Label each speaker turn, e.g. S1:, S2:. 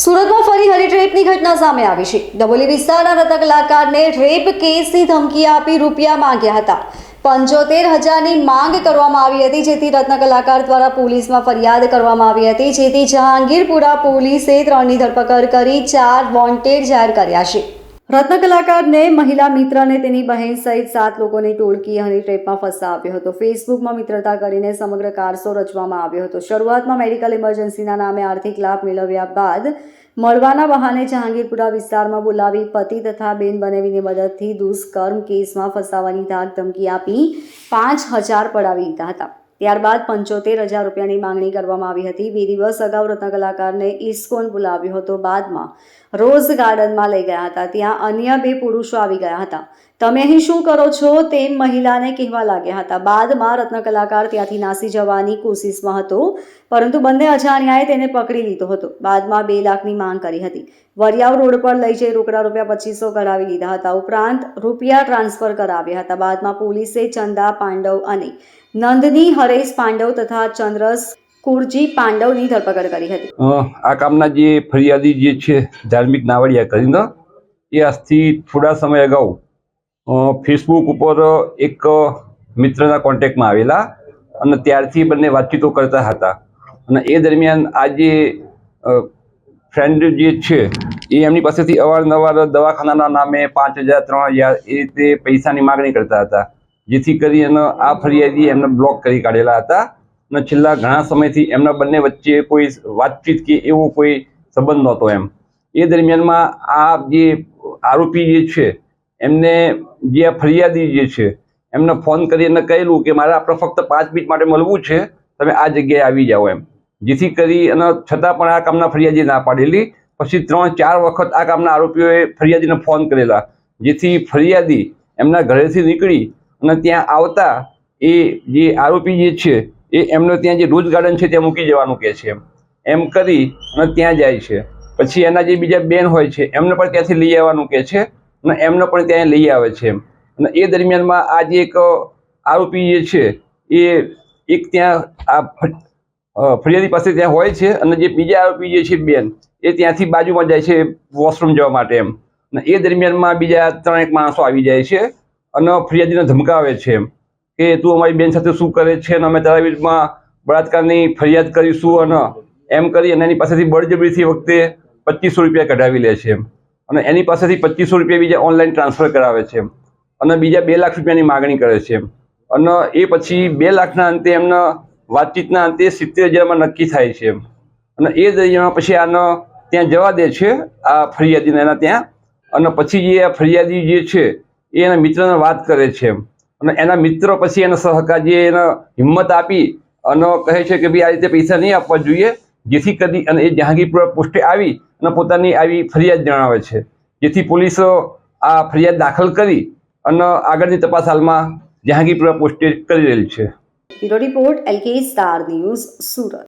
S1: સુરતમાં ફરી હરિટ્રેપની ઘટના સામે આવી છે. ડબોલી વિસ્તારના રત્ન કલાકારને રેપ કેસની ધમકી આપી રૂપિયા માંગ્યા હતા. પંચોતેર હજારની માંગ કરવામાં આવી હતી, જેથી રત્ન કલાકાર દ્વારા પોલીસમાં ફરિયાદ કરવામાં આવી હતી, જેથી જહાંગીરપુરા પોલીસે ત્રણની ધરપકડ કરી ચાર વોન્ટેડ જાહેર કર્યા છે. રત્ન કલાકારને મહિલા મિત્રને તેની બહેન સહિત સાત લોકોની ટોળકી હની ટ્રેપમાં ફસાવ્યો હતો. ફેસબુકમાં મિત્રતા કરીને સમગ્ર કારસો રચવામાં આવ્યો હતો. શરૂઆતમાં મેડિકલ ઇમરજન્સીના નામે આર્થિક લાભ મેળવ્યા બાદ મળવાના બહાને જહાંગીરપુરા વિસ્તારમાં બોલાવી પતિ તથા બેન બનેવીની મદદથી દુષ્કર્મ કેસમાં ફસાવાની ધાક ધમકી આપી પાંચ હજાર પડાવી દીધા હતા. ત્યારબાદ પંચોતેર હજાર રૂપિયાની માંગણી કરવામાં આવી હતી. બે દિવસ અગાઉ રત્ન કલાકારને ઇસ્કોન બોલાવ્યો હતો. બાદમાં રોઝ ગાર્ડનમાં લઈ ગયા હતા. ત્યાં અન્ય બે પુરુષો આવી ગયા હતા. તમે અહીં શું કરો છો? તેમ મહિલાને કહેવા લાગ્યા હતા. બાદમાં રત્ન કલાકાર ત્યાંથી નાસી જવાની કોશિશમાં હતો, પરંતુ બંને અજાણ્યાએ તેને પકડી લીધો હતો. બાદમાં બે લાખની માંગ કરી હતી. વરિયાવ રોડ પર લઈ જઈ રોકડા રૂપિયા પચીસો કરાવી લીધા હતા. ઉપરાંત રૂપિયા ટ્રાન્સફર કરાવ્યા હતા. બાદમાં પોલીસે ચંદા પાંડવ અને નંદની હરેશ પાંડવ તથા ચંદ્રસ કુરજી પાંડવની ધરપકડ કરી હતી.
S2: આ કામના જે ફરિયાદી જે છે, ધાર્મિક નાવડિયા કરીને, એ આજથી થોડા સમય અગાઉ ફેસબુક ઉપર એક મિત્રના કોન્ટેક્ટમાં આવેલા અને ત્યારથી બંને વાતચીતો કરતા હતા. અને એ દરમિયાન આ જે ફ્રેન્ડ જે છે, એ એમની પાસેથી અવારનવાર દવાખાનાના નામે પાંચ હજાર, ત્રણ હજાર એ રીતે પૈસાની માગણી કરતા હતા. જેથી કરી અને આ ફરિયાદી એમને બ્લોક કરી કાઢેલા હતા. અને છેલ્લા ઘણા સમયથી એમના બંને વચ્ચે કોઈ વાતચીત કે એવો કોઈ સંબંધ નહોતો એમ. એ દરમિયાનમાં આ જે આરોપી જે છે, એમને જે આ ફરિયાદી જે છે, એમને ફોન કરી એને કહેલું કે મારે આપણે ફક્ત પાંચ મિનિટ માટે મળવું છે, તમે આ જગ્યાએ આવી જાઓ એમ. જેથી કરી અને છતાં પણ આ કામના ફરિયાદી ના પાડેલી. પછી ત્રણ, ચાર વખત આ કામના આરોપીઓએ ફરિયાદીને ફોન કરેલા. જેથી ફરિયાદી એમના ઘરેથી નીકળી અને ત્યાં આવતા એ જે આરોપી જે છે એ એમનો ત્યાં જે રોજ ગાર્ડન છે ત્યાં મૂકી જવાનું કહે છે એમ. કરી અને ત્યાં જાય છે. પછી એના જે બીજા બેન હોય છે, એમને પણ ત્યાંથી લઈ આવવાનું કહે છે અને એમને પણ ત્યાં લઈ આવે છે એમ. અને એ દરમિયાનમાં આ જે એક આરોપી જે છે, એ એક ત્યાં આ ફરિયાદી પાસે ત્યાં હોય છે અને જે બીજા આરોપી જે છે બેન, એ ત્યાંથી બાજુમાં જાય છે વોશરૂમ જવા માટે એમ. અને એ દરમિયાનમાં બીજા ત્રણ એક માણસો આવી જાય છે અને ફરિયાદીને ધમકાવે છે એમ. કે તું અમારી બેન સાથે શું કરે છે અને અમે તારા વિરુદ્ધમાં બળાત્કારની ફરિયાદ કરીશું અને એમ કરી અને એની પાસેથી બળજબરીથી વખતે પચીસો રૂપિયા કઢાવી લે છે અને એની પાસેથી પચીસો રૂપિયા બીજા ઓનલાઈન ટ્રાન્સફર કરાવે છે અને બીજા બે લાખ રૂપિયાની માગણી કરે છે અને એ પછી બે લાખના અંતે એમના વાતચીતના અંતે સિત્તેર હજારમાં નક્કી થાય છે અને એ દરિયામાં પછી આનો ત્યાં જવા દે છે આ ફરિયાદીને એના ત્યાં. અને પછી જે આ ફરિયાદી જે છે એ એના મિત્રને વાત કરે છે એમ. અને એના મિત્રો પછી એના સહકારીએ એને હિંમત આપી અને કહે છે કે ભાઈ આ રીતે પૈસા નહીં આપવા જોઈએ, જેથી કરી અને એ જહાંગીરપુરા પોસ્ટે આવી અને પોતાની આવી ફરિયાદ જણાવે છે. જેથી પોલીસ આ ફરિયાદ દાખલ કરી અને આગળની તપાસ હાલમાં જહાંગીરપુરા પોસ્ટે કરી રહેલી છે.
S1: Report, L K star news, Surat.